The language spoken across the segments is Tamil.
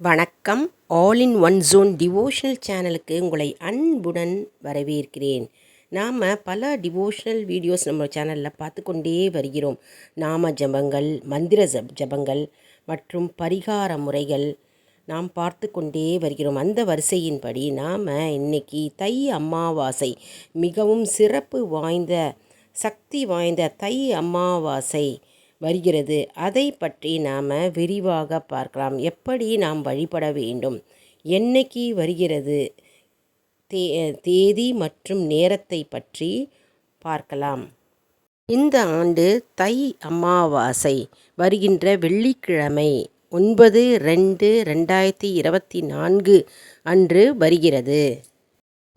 வணக்கம். All in one zone devotional சேனலுக்கு உங்களை அன்புடன் வரவேற்கிறேன். நாம் பல டிவோஷனல் வீடியோஸ் நம்ம சேனலில் பார்த்து கொண்டே வருகிறோம். நாம ஜபங்கள் மந்திர ஜப் ஜபங்கள் மற்றும் பரிகார முறைகள் நாம் பார்த்து கொண்டே வருகிறோம். அந்த வரிசையின்படி நாம் இன்னைக்கு தை அமாவாசை மிகவும் சிறப்பு வாய்ந்த சக்தி வாய்ந்த தை அமாவாசை வருகிறது. அதை பற்றி நாம் விரிவாக பார்க்கலாம். எப்படி நாம் வழிபட வேண்டும்? என்னைக்கு வருகிறது? தே தேதி மற்றும் நேரத்தை பற்றி பார்க்கலாம். இந்த ஆண்டு தை அமாவாசை வருகின்ற வெள்ளிக்கிழமை ஒன்பது ரெண்டு ரெண்டாயிரத்தி இருபத்தி நான்கு அன்று வருகிறது.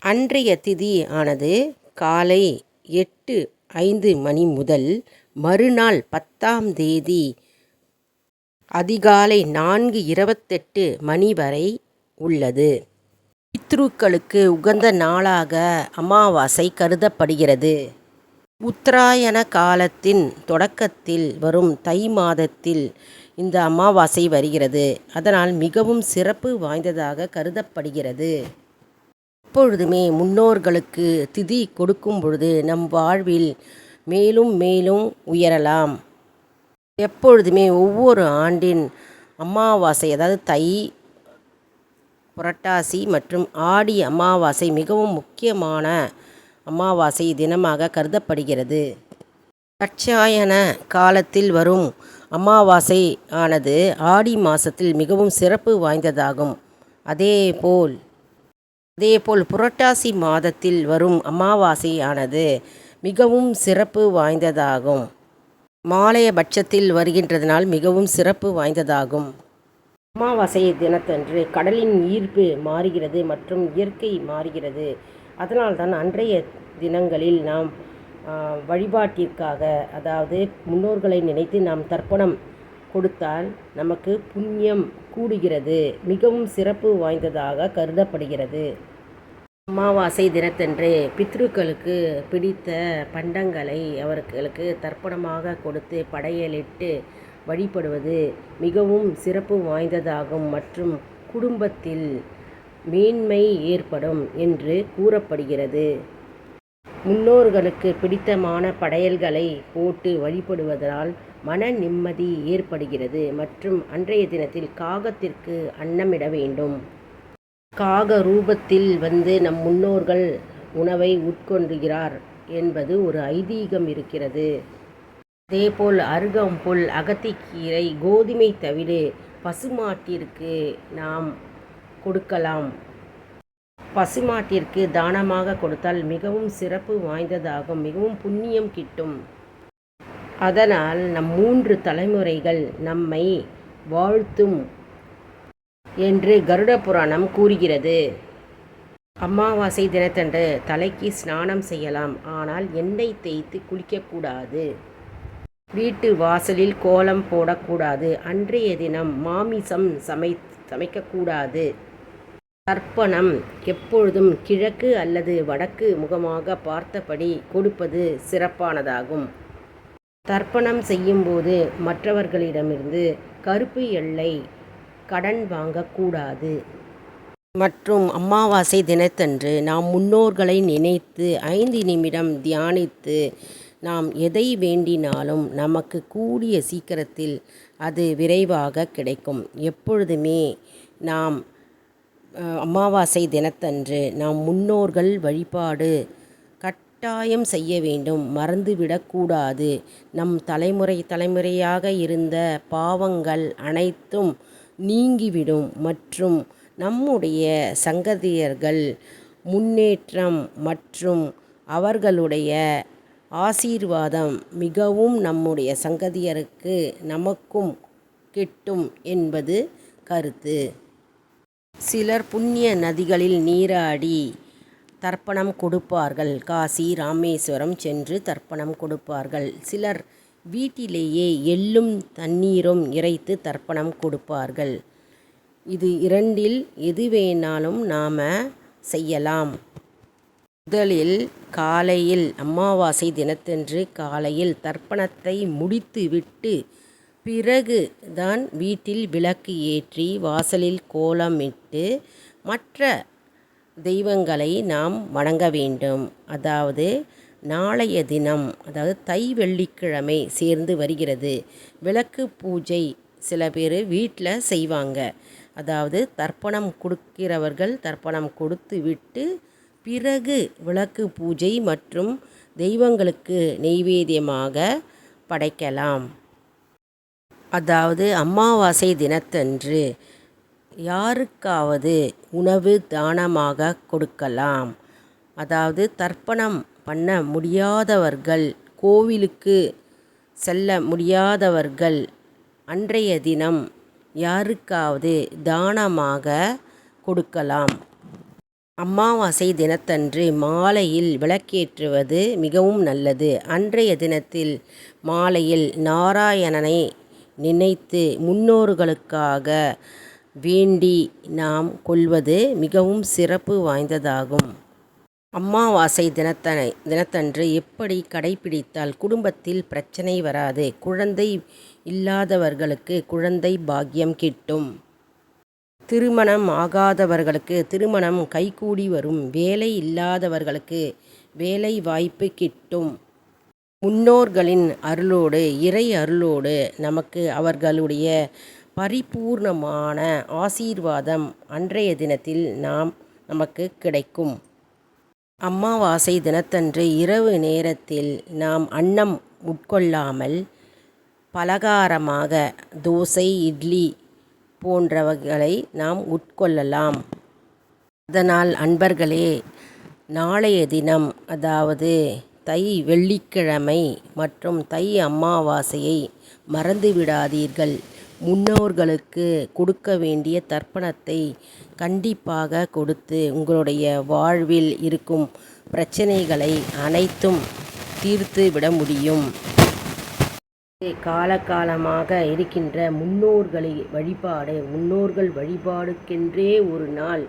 அன்றைய திதி ஆனது காலை எட்டு ஐந்து மணி முதல் மறுநாள் பத்தாம் தேதி அதிகாலை நான்கு இருபத்தெட்டு மணி வரை உள்ளது. பித்ருக்களுக்கு உகந்த நாளாக அமாவாசை கருதப்படுகிறது. உத்தராயண காலத்தின் தொடக்கத்தில் வரும் தை மாதத்தில் இந்த அமாவாசை வருகிறது. அதனால் மிகவும் சிறப்பு வாய்ந்ததாக கருதப்படுகிறது. எப்பொழுதுமே முன்னோர்களுக்கு திதி கொடுக்கும் பொழுது நம் வாழ்வில் மேலும் மேலும் உயரலாம். எப்பொழுதுமே ஒவ்வொரு ஆண்டின் அமாவாசை அதாவது தை புரட்டாசி மற்றும் ஆடி அமாவாசை மிகவும் முக்கியமான அமாவாசை தினமாக கருதப்படுகிறது. தட்சாயன காலத்தில் வரும் அமாவாசை ஆனது ஆடி மாதத்தில் மிகவும் சிறப்பு வாய்ந்ததாகும். அதேபோல் அதேபோல் புரட்டாசி மாதத்தில் வரும் அமாவாசை ஆனது மிகவும் சிறப்பு வாய்ந்ததாகும். மாலைய பட்சத்தில் வருகின்றதனால் மிகவும் சிறப்பு வாய்ந்ததாகும். அமாவாசை தினத்தன்று கடலின் ஈர்ப்பு மாறுகிறது மற்றும் இயற்கை மாறுகிறது. அதனால்தான் அன்றைய தினங்களில் நாம் வழிபாட்டிற்காக அதாவது முன்னோர்களை நினைத்து நாம் தர்ப்பணம் கொடுத்தால் நமக்கு புண்ணியம் கூடுகிறது. மிகவும் சிறப்பு வாய்ந்ததாக கருதப்படுகிறது. அமாவாசை தினத்தன்று பித்ருக்களுக்கு பிடித்த பண்டங்களை அவர்களுக்கு தர்ப்பணமாக கொடுத்து படையலிட்டு வழிபடுவது மிகவும் சிறப்பு வாய்ந்ததாகும் மற்றும் குடும்பத்தில் மேன்மை ஏற்படும் என்று கூறப்படுகிறது. முன்னோர்களுக்கு பிடித்தமான படையல்களை போட்டு வழிபடுவதால் மன நிம்மதி ஏற்படுகிறது மற்றும் அன்றைய தினத்தில் காகத்திற்கு அன்னமிட வேண்டும். காக ரூபத்தில் வந்து நம் முன்னோர்கள் உணவை உட்கொண்டுகிறார் என்பது ஒரு ஐதீகம் இருக்கிறது. அதேபோல் அருகம்புல் அகத்திக்கீரை கோதுமை தவிர பசுமாட்டிற்கு நாம் கொடுக்கலாம். பசுமாட்டிற்கு தானமாக கொடுத்தால் மிகவும் சிறப்பு வாய்ந்ததாகும் மிகவும் புண்ணியம் கிட்டும். அதனால் நம் மூன்று தலைமுறைகள் நம்மை வாழ்த்தும் என்று கருட புராணம் கூறுகிறது. அமாவாசை தினத்தன்று தலைக்கு ஸ்நானம் செய்யலாம். ஆனால் எண்ணெய் தேய்த்து குளிக்கக்கூடாது. வீட்டு வாசலில் கோலம் போடக்கூடாது. அன்றைய தினம் மாமிசம் சமை சமைக்கக்கூடாது. தர்ப்பணம் எப்பொழுதும் கிழக்கு அல்லது வடக்கு முகமாக பார்த்தபடி கொடுப்பது சிறப்பானதாகும். தர்ப்பணம் செய்யும்போது மற்றவர்களிடமிருந்து கருப்பு எல்லை கடன் வாங்கக்கூடாது. மற்றும் அமாவாசை தினத்தன்று நாம் முன்னோர்களை நினைத்து ஐந்து நிமிடம் தியானித்து நாம் எதை வேண்டினாலும் நமக்கு கூடிய சீக்கிரத்தில் அது விரைவாக கிடைக்கும். எப்பொழுதுமே நாம் அமாவாசை தினத்தன்று நாம் முன்னோர்கள் வழிபாடு கட்டாயம் செய்ய வேண்டும். மறந்துவிடக்கூடாது. நம் தலைமுறை தலைமுறையாக இருந்த பாவங்கள் அனைத்தும் நீங்கிவிடும் மற்றும் நம்முடைய சங்கதியர்கள் முன்னேற்றம் மற்றும் அவர்களுடைய ஆசீர்வாதம் மிகவும் நம்முடைய சங்கதியருக்கு நமக்கும் கிட்டும் என்பது கருத்து. சிலர் புண்ணிய நதிகளில் நீராடி தர்ப்பணம் கொடுப்பார்கள். காசி ராமேஸ்வரம் சென்று தர்ப்பணம் கொடுப்பார்கள். சிலர் வீட்டிலேயே எள்ளும் தண்ணீரும் இறைத்து தர்ப்பணம் கொடுப்பார்கள். இது இரண்டில் எது வேணாலும் நாம் செய்யலாம். முதலில் காலையில் அமாவாசை தினத்தன்று காலையில் தர்ப்பணத்தை முடித்துவிட்டு பிறகு தான் வீட்டில் விளக்கு ஏற்றி வாசலில் கோலமிட்டு மற்ற தெய்வங்களை நாம் வணங்க வேண்டும். அதாவது நாளைய தினம் அதாவது தை வெள்ளிக்கிழமை சேர்ந்து வருகிறது. விளக்கு பூஜை சில பேர் வீட்டில் செய்வாங்க. அதாவது தர்ப்பணம் கொடுக்கிறவர்கள் தர்ப்பணம் கொடுத்து விட்டு பிறகு விளக்கு பூஜை மற்றும் தெய்வங்களுக்கு நெய்வேத்தியமாக படைக்கலாம். அதாவது அமாவாசை தினத்தன்று யாருக்காவது உணவு தானமாக கொடுக்கலாம். அதாவது தர்ப்பணம் பண்ண முடியாதவர்கள் கோவிலுக்கு செல்ல முடியாதவர்கள் அன்றைய தினம் யாருக்காவது தானமாக கொடுக்கலாம். அமாவாசை தினத்தன்று மாலையில் விளக்கேற்றுவது மிகவும் நல்லது. அன்றைய தினத்தில் மாலையில் நாராயணனை நினைத்து முன்னோர்களுக்காக வேண்டி நாம் கொள்வது மிகவும் சிறப்பு வாய்ந்ததாகும். அம்மாவாசை தினத்தனை தினத்தன்று எப்படி கடைபிடித்தால் குடும்பத்தில் பிரச்சனை வராது குழந்தை இல்லாதவர்களுக்கு குழந்தை பாக்கியம் கிட்டும். திருமணம் ஆகாதவர்களுக்கு திருமணம் கைகூடி வரும் வேலை இல்லாதவர்களுக்கு வேலை வாய்ப்பு கிட்டும். முன்னோர்களின் அருளோடு இறை அருளோடு நமக்கு அவர்களுடைய பரிபூர்ணமான ஆசீர்வாதம் அன்றைய தினத்தில் நாம் நமக்கு கிடைக்கும். அமாவாசை தினத்தன்று இரவு நேரத்தில் நாம் அன்னம் உட்கொள்ளாமல் பலகாரமாக தோசை இட்லி போன்றவைகளை நாம் உட்கொள்ளலாம். அதனால் அன்பர்களே நாளைய தினம் அதாவது தை வெள்ளிக்கிழமை மற்றும் தை அமாவாசையை மறந்துவிடாதீர்கள். முன்னோர்களுக்கு கொடுக்க வேண்டிய தர்ப்பணத்தை கண்டிப்பாக கொடுத்து உங்களுடைய வாழ்வில் இருக்கும் பிரச்சனைகளை அனைத்தும் தீர்த்து விட முடியும். காலகாலமாக இருக்கின்ற முன்னோர்களை வழிபாடு முன்னோர்கள் வழிபாடுக்கென்றே ஒரு நாள்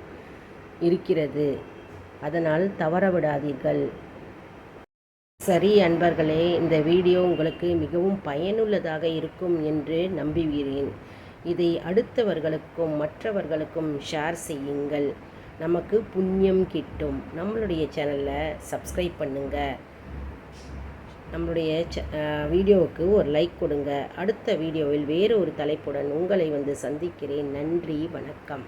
இருக்கிறது. அதனால் தவற விடாதீர்கள். சரி அன்பர்களே இந்த வீடியோ உங்களுக்கு மிகவும் பயனுள்ளதாக இருக்கும் என்று நம்புகிறேன். இதை அடுத்தவர்களுக்கும் மற்றவர்களுக்கும் ஷேர் செய்யுங்கள். நமக்கு புண்ணியம் கிட்டும். நம்மளுடைய சேனலை சப்ஸ்கிரைப் பண்ணுங்கள் நம்மளுடைய ச வீடியோவுக்கு ஒரு லைக் கொடுங்க. அடுத்த வீடியோவில் வேறு ஒரு தலைப்புடன் உங்களை வந்து சந்திக்கிறேன். நன்றி வணக்கம்.